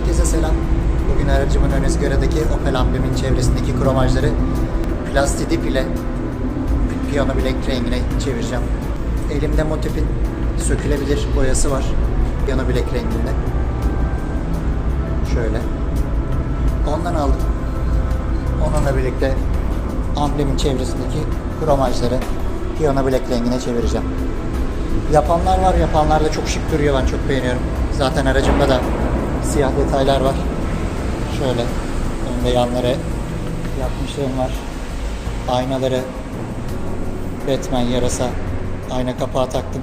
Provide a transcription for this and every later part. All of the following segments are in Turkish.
Herkese selam. Bugün aracımın ön ızgaradaki Opel amblemin çevresindeki kromajları plastidip ile piyano bilek rengine çevireceğim. Elimde Motip'in sökülebilir boyası var. Piyano bilek renginde. Şöyle. Ondan aldım. Onunla birlikte amblemin çevresindeki kromajları piyano bilek rengine çevireceğim. Yapanlar var, yapanlar da çok şık duruyor. Ben çok beğeniyorum. Zaten aracımda da siyah detaylar var. Şöyle önde yanlara yapmışlığım var. Aynaları Batman yarasa ayna kapağı taktım.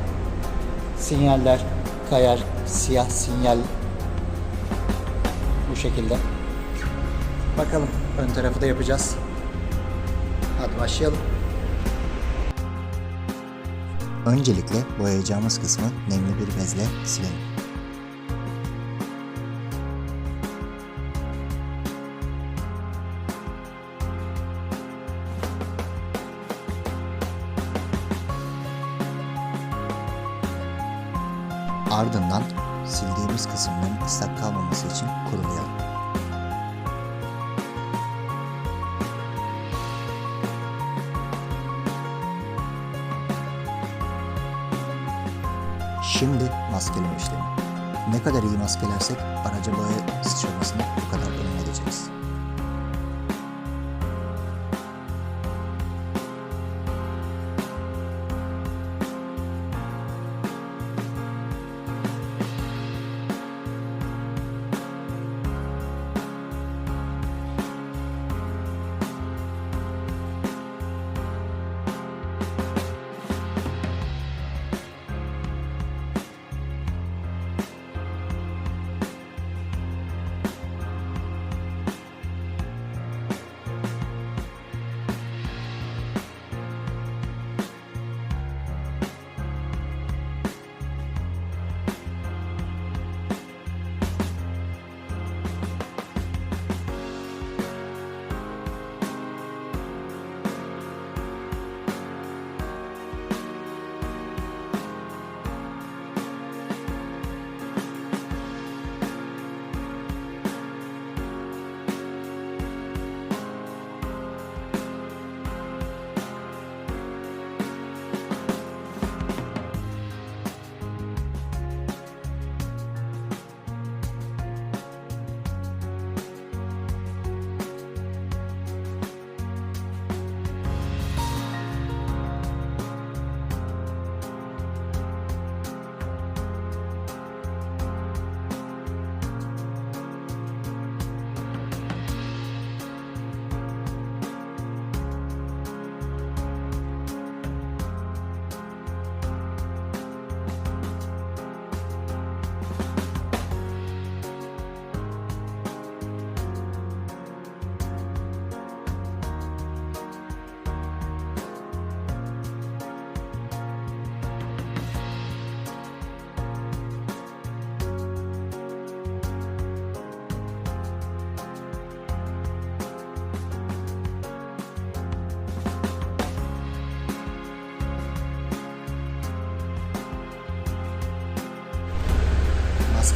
Sinyaller kayar, siyah sinyal bu şekilde. Bakalım ön tarafı da yapacağız. Hadi başlayalım. Öncelikle boyayacağımız kısmı nemli bir bezle silelim. Ardından sildiğimiz kısımların ıslak kalmaması için kurulayalım. Şimdi maskeleme işlemi. Ne kadar iyi maskelersek araca boya sıçramasını bu kadar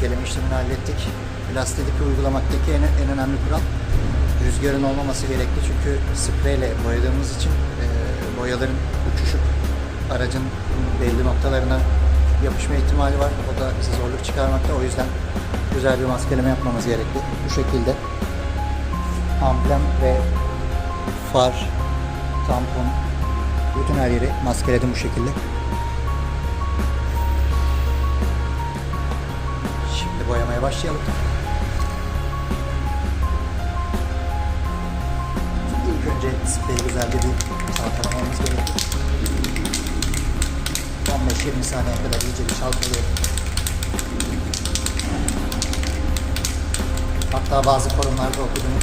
Maskeleme işlemini hallettik. Plastidipi uygulamaktaki en, en önemli kural rüzgarın olmaması gerekli çünkü spreyle boyadığımız için e, boyaların uçuşup aracın belli noktalarına yapışma ihtimali var. O da bize zorluk çıkarmakta. O yüzden güzel bir maskeleme yapmamız gerekli. Bu şekilde amblem ve far, tampon, bütün her yeri maskeledim bu şekilde. Boyamaya başlayalım. İlk önce spreyi güzelce bir çalkalamamız gerekiyor. 15-20 saniye kadar iyice bir çalkalayalım. Hatta bazı forumlarda okuduğum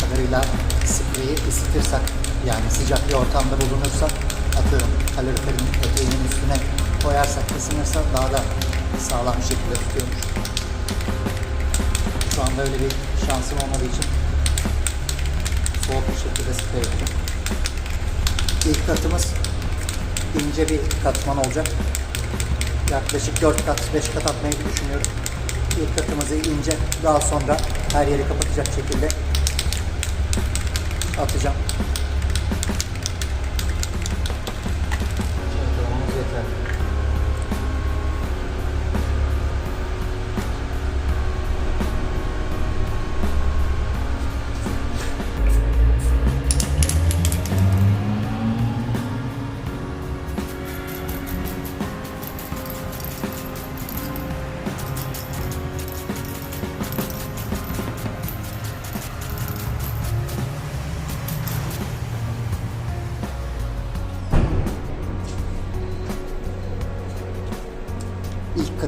kadarıyla, spreyi ısıtırsak yani sıcak bir ortamda bulunursa atıyorum kaloriferin eteğinin üstüne koyarsak ısınırsa daha da sağlam bir şekilde tutuyormuş. Şu anda öyle bir şansım olmadığı için soğuk bir şekilde sprey yapacağım. İlk katımız ince bir katman olacak. Yaklaşık 4 kat, 5 kat atmayı düşünüyorum. İlk katımızı ince daha sonra her yeri kapatacak şekilde atacağım.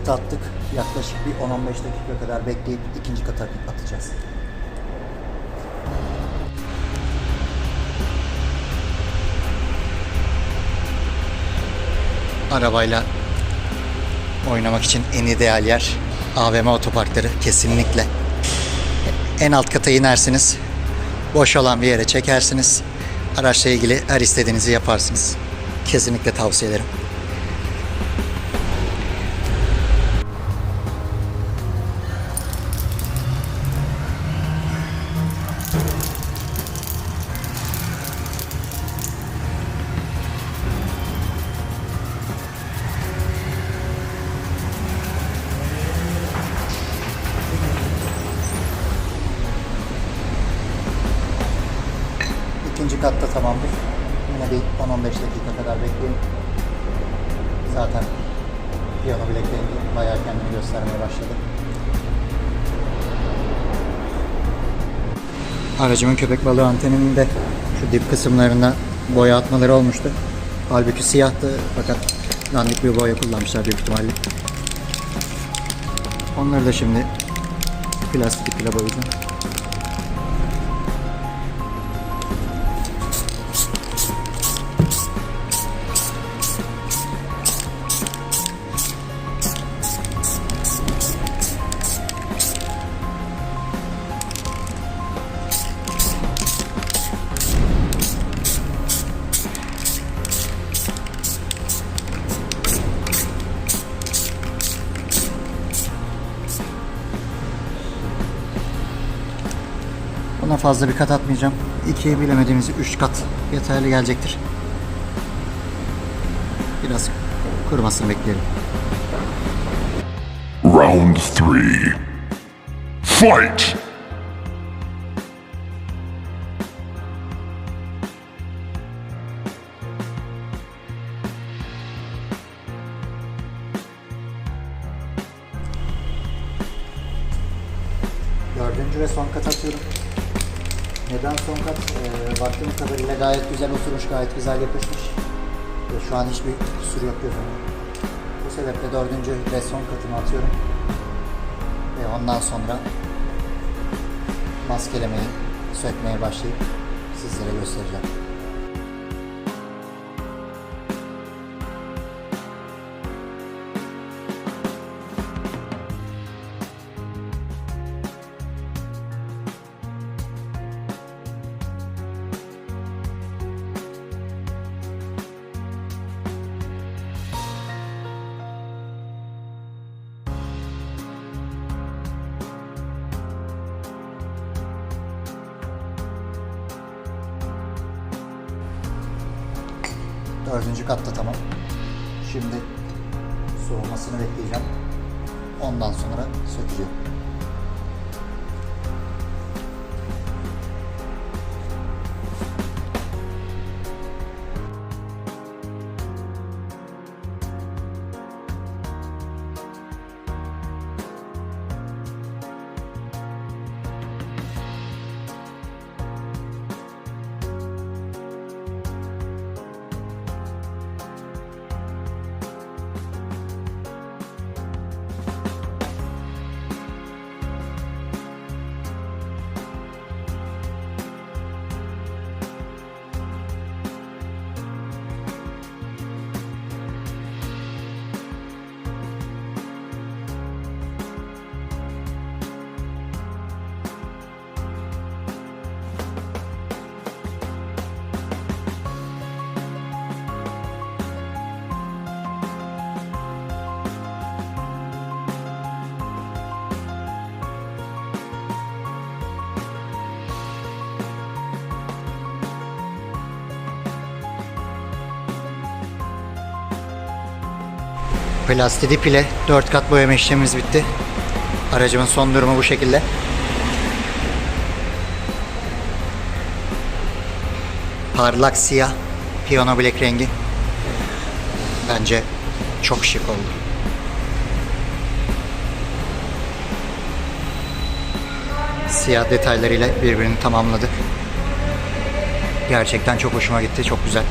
Katı attık. Yaklaşık bir 10-15 dakika kadar bekleyip ikinci katı atacağız. Arabayla oynamak için en ideal yer AVM otoparkları kesinlikle. En alt kata inersiniz. Boş olan bir yere çekersiniz. Araçla ilgili her istediğinizi yaparsınız. Kesinlikle tavsiye ederim. Katta tamamdır. Yine bir 10-15 dakika kadar bekleyin. Zaten piyano bileklerini bayağı kendini göstermeye başladı. Aracımın köpek balığı anteninin de şu dip kısımlarına boya atmaları olmuştu. Halbuki siyahtı fakat dandik bir boya kullanmışlar büyük ihtimalle. Onları da şimdi plastik iple boyayacağım. Ona fazla bir kat atmayacağım. İkiye bilemediğimiz üç kat yeterli gelecektir. Biraz kurumasını bekleyelim. Round three. Fight! Dördüncü ve son kat atıyorum. Neden son kat? Ee, baktığım kadarıyla gayet güzel oturmuş, gayet güzel yapışmış. Ve şu an hiçbir kusur yok gözümde. Bu sebeple dördüncü ve son katımı atıyorum. Ve ondan sonra maskelemeyi, sökmeye başlayıp sizlere göstereceğim. Dördüncü katta tamam. Şimdi soğumasını bekleyeceğim. Ondan sonra sökeceğim. Plastidip ile 4 kat boyama işlemimiz bitti. Aracımın son durumu bu şekilde. Parlak siyah piyano black rengi. Bence çok şık oldu. Siyah detaylarıyla birbirini tamamladı. Gerçekten çok hoşuma gitti. Çok güzel.